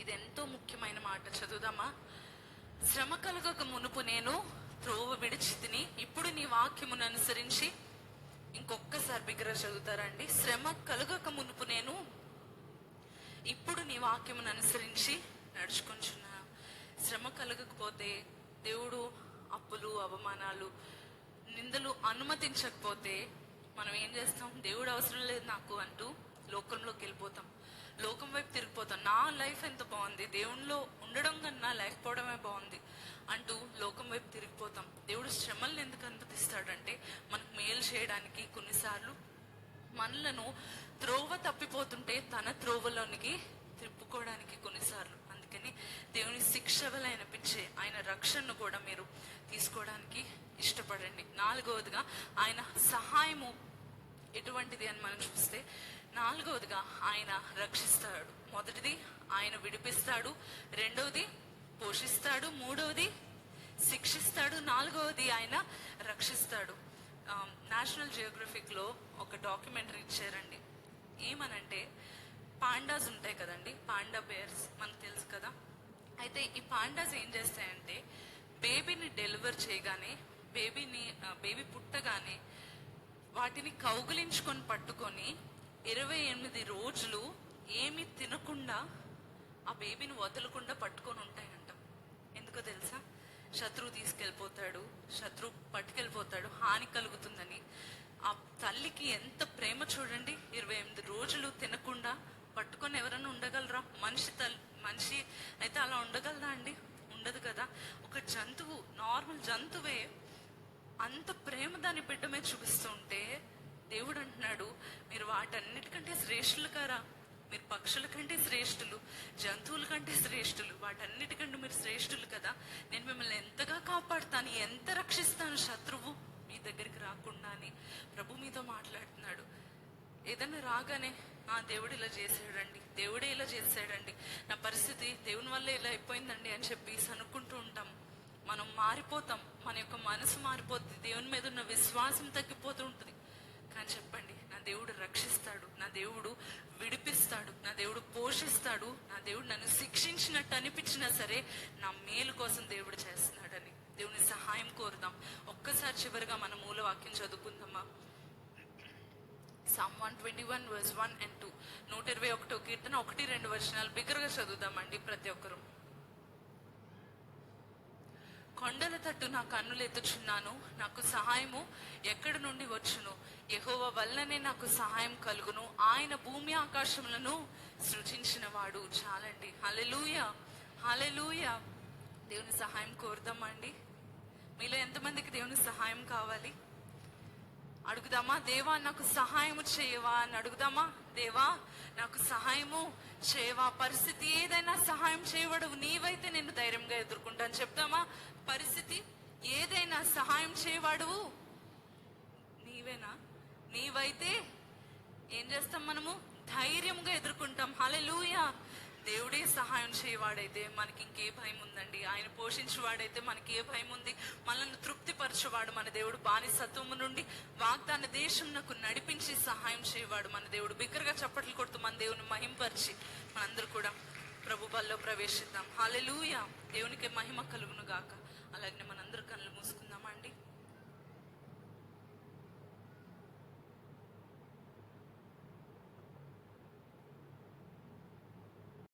ఇది ఎంతో ముఖ్యమైన మాట. చదువుదామా? శ్రమ కలగక మునుపు నేను త్రోవ విడిచి తిని ఇప్పుడు నీ వాక్యమును అనుసరించి ఇంకొక్కసారి బిగ్గర చదువుతారండి శ్రమ కలుగక మునుపు నేను ఇప్పుడు నీ వాక్యమును అనుసరించి నడుచుకుంటున్నా. శ్రమ కలగకపోతే దేవుడు అప్పులు అవమానాలు నిందలు అనుమతించకపోతే మనం ఏం చేస్తాం? దేవుడు అవసరం లేదు నాకు అంటూ లోకంలోకి వెళ్ళిపోతాం. లోకం వైపు తిరిగిపోతాం. నా లైఫ్ ఎంత బాగుంది? దేవునిలో ఉండడం కన్నా లేకపోవడమే బాగుంది అంటూ లోకం వైపు తిరిగిపోతాం. దేవుడు శ్రమల్ని ఎందుకు అనుమతిస్తాడంటే మనకు మేలు చేయడానికి కొన్నిసార్లు మనలను త్రోవ తప్పిపోతుంటే తన త్రోవలోనికి తిప్పుకోవడానికి కొన్నిసార్లు. అందుకని దేవుని శిక్ష వల్ల అనిపించే ఆయన రక్షణను కూడా మీరు తీసుకోవడానికి ఇష్టపడండి. నాలుగవదిగా ఆయన సహాయము ఎటువంటిది అని మనం చూస్తే నాలుగవదిగా ఆయన రక్షిస్తాడు. మొదటిది ఆయన విడిపిస్తాడు రెండవది పోషిస్తాడు మూడవది శిక్షిస్తాడు నాలుగవది ఆయన రక్షిస్తాడు. నేషనల్ జియోగ్రఫిక్లో ఒక డాక్యుమెంటరీ ఇచ్చారండి. ఏమనంటే పాండాస్ ఉంటాయి కదండి పాండా బేర్స్ మనకు తెలుసు కదా. అయితే ఈ పాండాస్ ఏం చేస్తాయంటే బేబీని డెలివర్ చేయగానే బేబీని బేబీ పుట్టగానే వాటిని కౌగిలించుకొని పట్టుకొని ఇరవై ఎనిమిది రోజులు ఏమి తినకుండా ఆ బేబీని వదలకుండా పట్టుకొని ఉంటాయంట. ఎందుకో తెలుసా? శత్రువు తీసుకెళ్ళిపోతాడు శత్రువు పట్టుకెళ్ళిపోతాడు హాని కలుగుతుందని. ఆ తల్లికి ఎంత ప్రేమ చూడండి ఇరవై ఎనిమిది రోజులు తినకుండా పట్టుకొని ఎవరైనా ఉండగలరా? మనిషి తల్లి మనిషి అయితే అలా ఉండగలదా అండి? ఉండదు కదా. ఒక జంతువు నార్మల్ జంతువే అంత ప్రేమ దాని బిడ్డ మీద చూపిస్తుంటే దేవుడు అంటున్నాడు మీరు వాటన్నిటికంటే శ్రేష్ఠులు కారా? మీరు పక్షుల కంటే శ్రేష్ఠులు జంతువుల కంటే శ్రేష్ఠులు వాటన్నిటికంటే మీరు శ్రేష్ఠులు కదా? నేను మిమ్మల్ని ఎంతగా కాపాడుతాను ఎంత రక్షిస్తాను శత్రువు మీ దగ్గరికి రాకుండా అని ప్రభు మీతో మాట్లాడుతున్నాడు. ఏదన్నా రాగానే ఆ దేవుడు ఇలా చేసాడండి దేవుడే ఇలా చేసాడండి నా పరిస్థితి దేవుని వల్ల ఇలా అయిపోయిందండి అని చెప్పి అనుకుంటూ ఉంటాం. మనం మారిపోతాం మన యొక్క మనసు మారిపోతుంది దేవుని మీద ఉన్న విశ్వాసం తగ్గిపోతూ ఉంటుంది. అని చెప్పండి నా దేవుడు రక్షిస్తాడు నా దేవుడు విడిపిస్తాడు నా దేవుడు పోషిస్తాడు నా దేవుడు నన్ను శిక్షించినట్టు అనిపించినా సరే నా మేలు కోసం దేవుడు చేస్తున్నాడని. దేవుని సహాయం కోరుదాం. ఒక్కసారి చివరిగా మన మూల వాక్యం చదువుకుందామా? Psalm one twenty one verse one and two నూట ఇరవై ఒకటో కీర్తన ఒకటి రెండు వర్షాలు బిగ్గరగా చదువుదామండి ప్రతి ఒక్కరు. కొండల తట్టు నా కన్నులు ఎత్తుచున్నాను. నాకు సహాయము ఎక్కడి నుండి వచ్చును? యహోవ వల్లనే నాకు సహాయం కలుగును. ఆయన భూమి ఆకాశములను సృజించిన వాడు చాలండి. హలెలూయ హలెలూయ దేవుని సహాయం కోరుదామండి. మీలో ఎంతమందికి దేవుని సహాయం కావాలి? అడుగుదామా? దేవా నాకు సహాయము చేయవా అని అడుగుదామా? దేవా నాకు సహాయము చేయవా? పరిస్థితి ఏదైనా సహాయం చేయవడవు నీవైతే నేను ధైర్యంగా ఎదుర్కొంటాను. చెప్తామా పరిస్థితి ఏదైనా సహాయం చేయవాడువు నీవేనా? నీవైతే ఏం చేస్తాం మనము? ధైర్యంగా ఎదుర్కొంటాం. హల్లెలూయా. దేవుడే సహాయం చేయవాడైతే మనకి ఇంకే భయం ఉందండి. ఆయన పోషించేవాడైతే మనకి ఏ భయం ఉంది? మనల్ని తృప్తిపరచేవాడు మన దేవుడు. బానిసత్వము నుండి వాగ్దాన దేశం నాకు నడిపించి సహాయం చేయవాడు మన దేవుడు. బిగ్గరగా చప్పట్లు కొడుతూ మన దేవుని మహింపరిచి మనందరూ కూడా ప్రభు బల్లో ప్రవేశిద్దాం. హాలెలూయ దేవునికి మహిమ కలుగును గాక అలాగే మనందరూ కళ్ళు మూసుకుందాం.